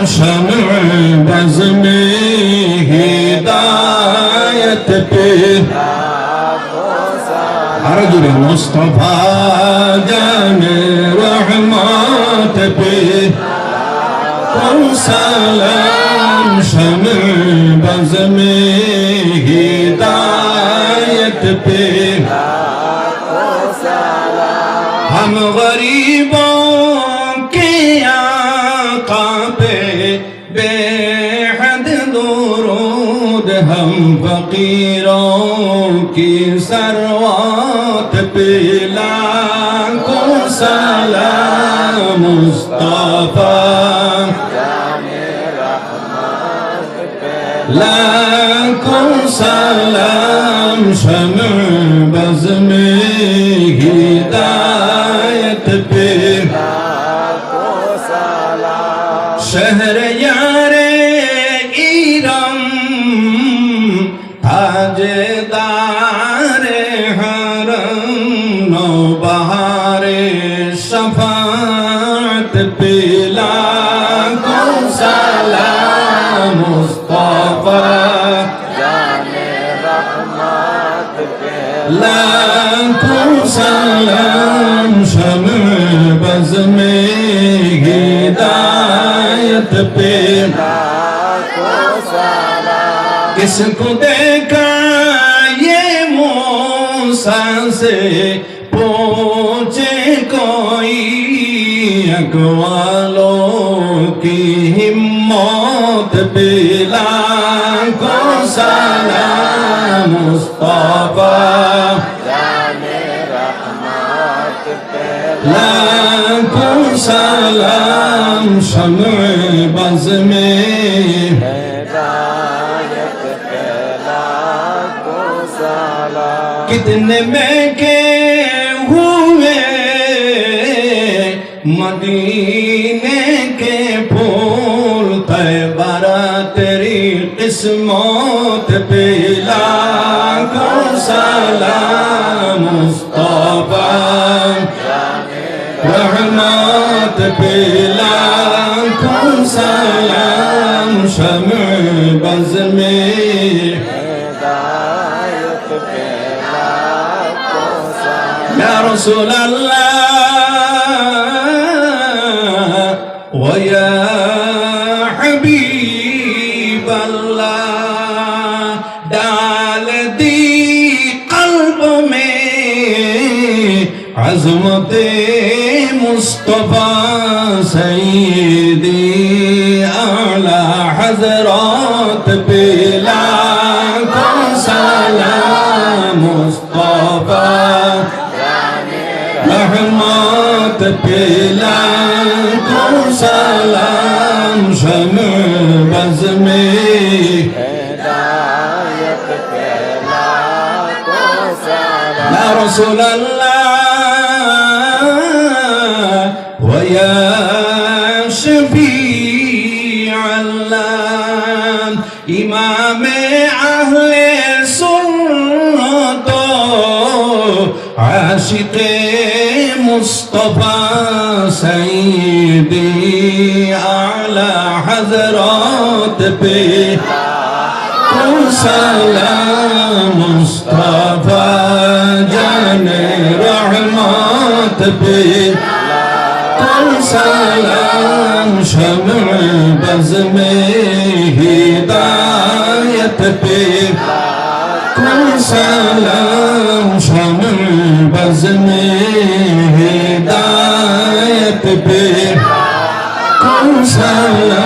روشن بزم ہدایت پہ ہر جر مصطفیٰ جان رحمت پہ کن سلام شم بزم ہدایت پہ ہم غریب फकीरों की सरवात पे लाखों सलाम मुस्तफा लाखों सलाम تو سلام شمع بزم ہدایت پہ کس کو دیکھا یہ موسیٰ سے پہنچے کوئی اقوالوں کی ہمت پہ لا کو سلام مصطفیٰ لاکو سلام شمع بز میں ہدایت پہ لاکو سلام کتنے میں کے ہوئے مدینے کے پھول تیبارہ تیری قسمت پہ لاکو سلام مصطفیٰ سمعت بلالكم سلام شمع بزمي. يا رسول الله ويا حبيب الله دال دي قلب عظمتي. مصطفى سيدي أعلى حضرات بلا سلام مصطفى رحمات بلا سلام شمع بزمي. يا رسول الله. سیدی اعلی حضرات پہ سلام مصطفیٰ جان رحمت پہ سلام شمع بزم ہدایت پہ سلام شمع بزم পেপে কৌশল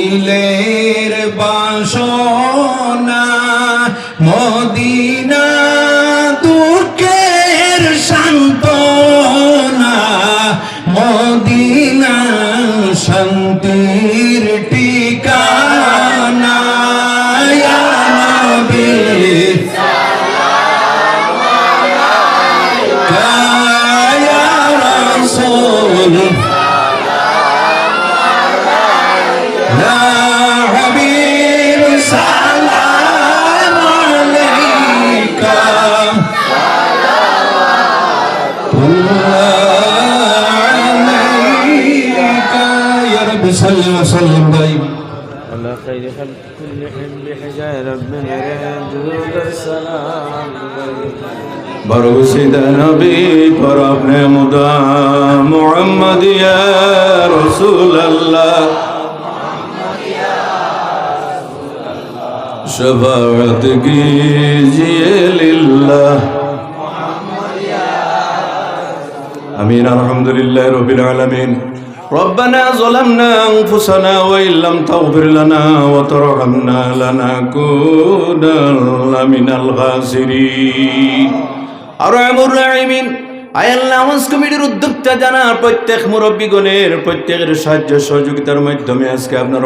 দিলের বাসনা رسد نبي فربنا مدى محمد يا رسول الله شفاعت کیجئے للہ امین الحمدللہ رب العالمین ربنا ظلمنا انفسنا وان لم تغفر لنا وترحمنا لنكونن من الخاسرين নামাজ কমিটির উদ্যোক্তা প্রত্যেক সাহায্য সহযোগিতার মাধ্যমে আজকে আপনার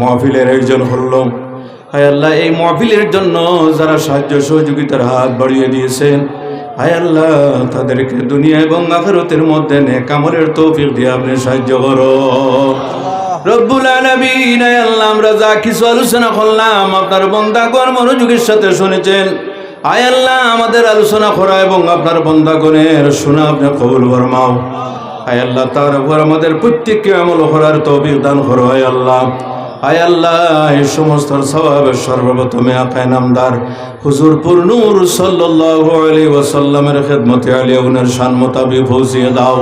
মহফিলের একজন হল্লম এই মহফিলের জন্য যারা সাহায্য সহযোগিতার হাত বাড়িয়ে দিয়েছেন তাদেরকে দুনিয়া এবং আখেরতের মধ্যে নেকামলের তৌফিক দিয়ে আপনি সাহায্য করো। রব্বুল আলামিন আমরা যা কিছু আলোচনা করলাম, আপনার বন্দাগণ মনোযোগের সাথে শুনেছেন। আয় আল্লাহ, আমাদের আলোচনা করা এবং আপনার বন্দাগণের শোনা, আপনি কবুল ফরমাও। আয় আল্লাহ, তার উপর আমাদের প্রত্যেককে আমল করার তৌফিক দান করো, আয় আল্লাহ। আয় আল্লাহ, এই সমস্ত স্বভাবের সর্বপ্রথমে আকায় নামদার হুজুর নূর সাল্লাল্লাহু আলাইহি ওয়াসাল্লামের খেদমতে আলিয়া উনার শান মোতাবিক পৌঁছিয়ে দাও।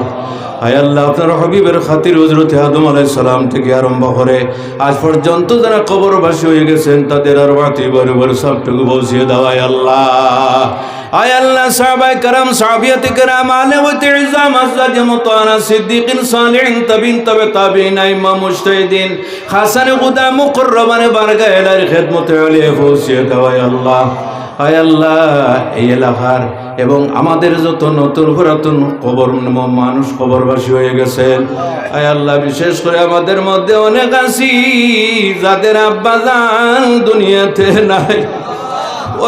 আয় আল্লাহ আপনার হবিবের খাতির হজরত আদম আলাই সালাম থেকে আরম্ভ করে আজ পর্যন্ত যারা কবরবাসী হয়ে গেছেন তাদের আর বাতি বরাবর সবটুকু পৌঁছিয়ে দাও আয় আল্লাহ আয় আল্লাহ সাহাবাই کرام সাহাবিয়াত کرام আলে ওয়া তিজাম আজওয়াজ মুতানা সিদ্দিকিন সালিহিন তাবিন তবে তাবিন আইমা মুজতাহিদিন হাসান খুদা মুকররবান বারগা এলার খিদমতে আলিয়া পৌঁছিয়ে দাও আয় আল্লাহ এই এলাকার এবং আমাদের যত নতুন পুরাতন কবর, মানুষ কবরবাসী হয়ে গেছেন আয় আল্লাহ, বিশেষ করে আমাদের মধ্যে অনেক আছি, যাদের আব্বা জান দুনিয়াতে নাই।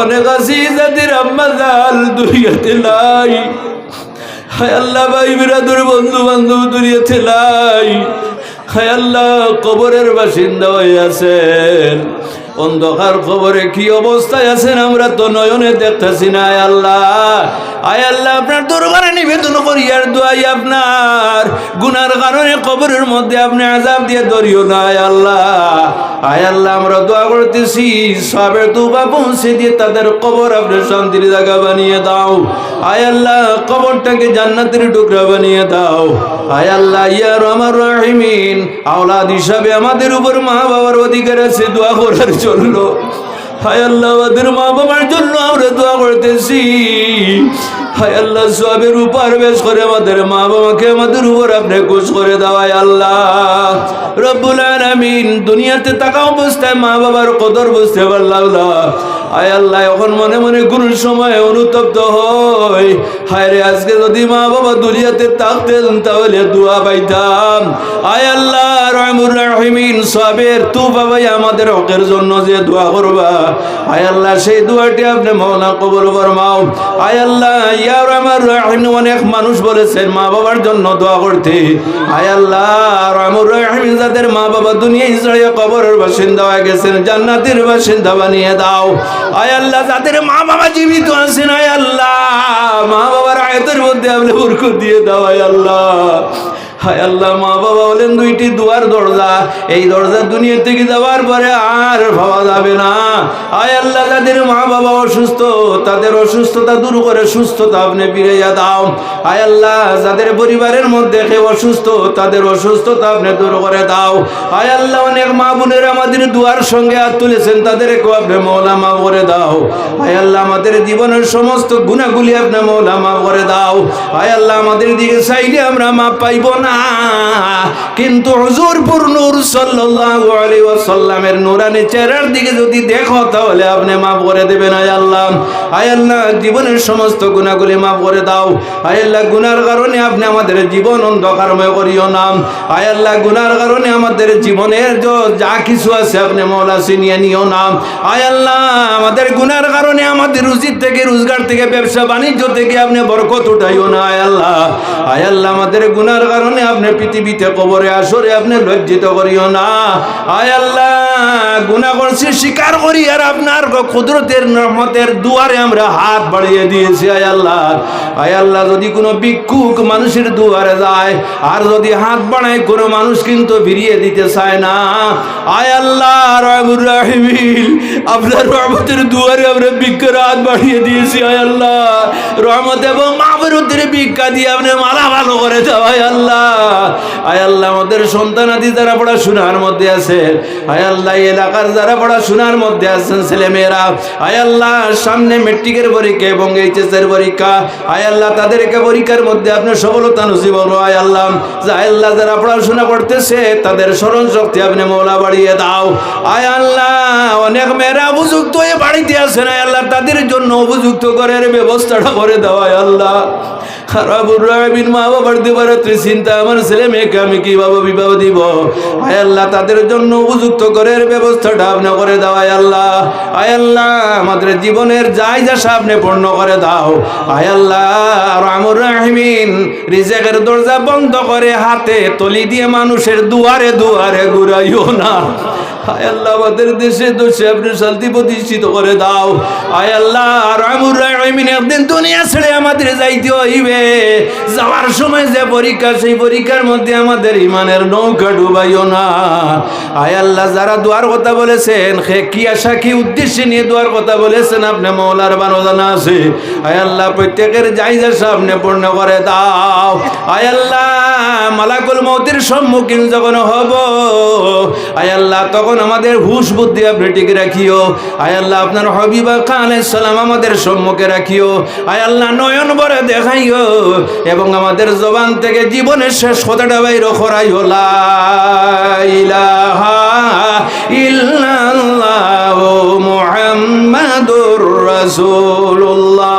অনেক আছি যাদের আব্বা জান দুনিয়াতে নাই। হায় বন্ধু বান্ধব কবরের বাসিন্দা হয়ে আছেন। অন্ধকার খবরে কি অবস্থায় আছেন আমরা তো নয়নে দেখতেছি না, আয় আল্লাহ। আয় আল্লাহ, আপনার দরবারে নিবেদন করি, আর দোয়াই আপনার। গুনার কারণে কবরের মধ্যে আপনি আজাব দিয়ে ধরিও না, আয় আল্লাহ। আয় আল্লাহ, আমরা দোয়া করতেছি, সবের দুবা পৌঁছে দিয়ে তাদের কবর আপনি শান্তির জায়গা বানিয়ে দাও। আয় আল্লাহ, কবরটাকে জান্নাতের টুকরা বানিয়ে দাও। আয় আল্লাহ ইয়ার আমার রহিমিন, আওলাদ হিসাবে আমাদের উপর মা বাবার অধিকার আছে, দোয়া করার জন্য। হায় আল্লাহ, আমাদের মা বাবার জন্য আমরা দোয়া করতেছি। হায় আল্লাহ, সবের উপর বেশ করে আমাদের মা বাবাকে আমাদের উপর আপনি খুশ করে দেওয়ায় আল্লাহ। রব্বুল আলামিন, দুনিয়াতে থাকা অবস্থায় মা বাবার কদর বুঝতে পারলাম না। আয় আল্লাহ, এখন মনে মনে কোন সময় অনুতপ্ত হয় হায় রে, আজকে যদি মা বাবা দুনিয়াতে থাকতেন, তাহলে দোয়া পাইতাম। আয় আল্লাহ, রহমুর রহিমিন, সবের তু বাবাই আমাদের হকের জন্য যে দোয়া করবা। আয় আল্লাহ, সেই দোয়াটি আপনি মৌলা কবর ফরমাও। আয় আল্লাহ ইয়ার আমার রহিম, অনেক মানুষ বলেছেন মা বাবার জন্য দোয়া করতে। আয় আল্লাহ, রহমুর রহিম, যাদের মা বাবা দুনিয়া ইসরাইয়া কবরের বাসিন্দা হয়ে গেছেন, জান্নাতের বাসিন্দা বানিয়ে দাও। আয় আল্লাহ, যাদের মা বাবা জীবিত আছেন, আয় আল্লাহ। মা বাবার আয়তের মধ্যে আপনি বরকত দিয়ে দাও, আয় আল্লাহ। হায় আল্লাহ, মা বাবা বলেন দুইটি দুয়ার দরজা। এই দরজা দুনিয়া থেকে যাওয়ার পরে আর ভাবা যাবে না। আয় আল্লাহ, যাদের মা বাবা অসুস্থ, তাদের অসুস্থতা দূর করে সুস্থতা আপনি ফিরাইয়া দাও। আয় আল্লাহ, যাদের পরিবারের মধ্যে কেউ অসুস্থ, তাদের অসুস্থতা আপনি দূর করে দাও। আয় আল্লাহ, অনেক মা বোনের আমাদের দুয়ার সঙ্গে হাত তুলেছেন, তাদেরকেও আপনি মৌলা মা করে দাও। আয় আল্লাহ, আমাদের জীবনের সমস্ত গুণাগুলি আপনি মৌলা মা করে দাও। আয় আল্লাহ, আমাদের দিকে চাইলে আমরা মা পাইব না। কিন্তু হজুরপুর নূর সাল্লাল্লাহু আলাইহি ওয়াসাল্লামের নূরানি চেহারার দিকে যদি দেখো, তাহলে আপনি মাফ করে দেবেন আল্লাহ। আল্লাহ, জীবনের সমস্ত গুণাগুলি মাফ করে দাও। আয় আল্লাহ, গুনার কারণে আপনি আমাদের জীবন অন্ধকারময় করিও নাম আয় আল্লাহ, গুনার কারণে আমাদের জীবনের যা কিছু আছে আপনি মৌলা চিনিয়ে নিও নাম আয় আল্লাহ, আমাদের গুনার কারণে আমাদের রুজির থেকে, রোজগার থেকে, ব্যবসা বাণিজ্য থেকে আপনি বরকত উঠাইও না আয় আল্লাহ। আমাদের গুনার কারণে আপনি পৃথিবীতে কবরে, আসরে আপনি লজ্জিত করিও না। আয় আল্লাহ, গুনাহ করছি, স্বীকার করি, আর আপনার কুদরতের রহমতের দুয়ারে আমরা হাত বাড়িয়ে দিয়েছি, আয় আল্লাহ। আয় আল্লাহ, যদি কোনো ভিক্ষুক মানুষের দুয়ারে যায়, আর যদি হাত বাড়ায়, কোনো মানুষ কিন্তু ফিরিয়ে দিতে চায় না। আয় আল্লাহ, রহমুর রাহিমিল আপনার রহমতের দুয়ারে আমরা ভিক্ষার হাত বাড়িয়ে দিয়েছি, আয় আল্লাহ। রহমত এবং মাহবুরুদ্দের ভিক্ষা দিয়ে আপনি মালা ভালো করে দাও, আয় আল্লাহ। আয় আল্লাহ, আমাদের সন্তানাদি যারা পড়াশোনার মধ্যে আছে আয় আল্লাহ এলাকার যারা পড়াশোনার মধ্যে আছেন ছেলে মেয়েরা আয় আল্লাহ, সামনে মেট্রিকের পরীক্ষা এবং এইচএস এর পরীক্ষা। আয় আল্লাহ, তাদেরকে পরীক্ষার মধ্যে আপনি সফলতা নসিব হলো। আয় আল্লাহ, যে আল্লাহ যারা পড়াশোনা করতেছে, তাদের স্মরণ শক্তি আপনি মৌলা বাড়িয়ে দাও। আয় আল্লাহ, অনেক মেয়েরা উপযুক্ত হয়ে বাড়িতে আসেন আয় আল্লাহ, তাদের জন্য উপযুক্ত করার ব্যবস্থাটা করে দেওয়া আল্লাহ, খারাপুর মা চিন্তা, আমার ছেলে মেয়েকে আমি কীভাবে বিবাহ দিব? আয় আল্লাহ, তাদের জন্য উপযুক্ত করার ব্যবস্থাটা আপনি করে দাও। আয় আল্লাহ আয় আল্লাহ, আমাদের জীবনের যাই যা সামনে পূর্ণ করে দাও। আয় আল্লাহ রিজেকের দরজা বন্ধ করে হাতে তলি দিয়ে মানুষের দুয়ারে দুয়ারে ঘুরাইও না। আয় আল্লাহ, আমাদের দেশে দোষে আপনি শান্তি প্রতিষ্ঠিত করে দাও। আয় আল্লাহ একদিন দুনিয়া ছেড়ে আমাদের যাইতে হইবে। যাওয়ার সময় যে পরীক্ষা, সেই পরীক্ষার মধ্যে আমাদের ইমানের নৌকা ডুবাইও না। আয় আল্লাহ, যারা দোয়ার কথা বলেছেন, সে কি আশা, কি উদ্দেশ্যে নিয়ে দোয়ার কথা বলেছেন আপনি মৌলার বানোদানা আছে? আয় আল্লাহ, প্রত্যেকের যাই যা আপনি পূর্ণ করে দাও। আয় আল্লাহ, মালাকুল মৌতির সম্মুখীন যখন হব আয় আল্লাহ, তখন আমাদের হুশ বুদ্ধি আপনি টিকে রাখিও। আয় আল্লাহ আপনার হবিবা সালাম আমাদের সম্মুখে রাখিও। আয় আল্লাহ নয়ন বরে দেখাইও এবং আমাদের জবান থেকে জীবনের শেষ কথাটা বাইর করাইও। লা ইলাহা ইল্লাল্লাহু মুহাম্মাদুর রাসূলুল্লাহ।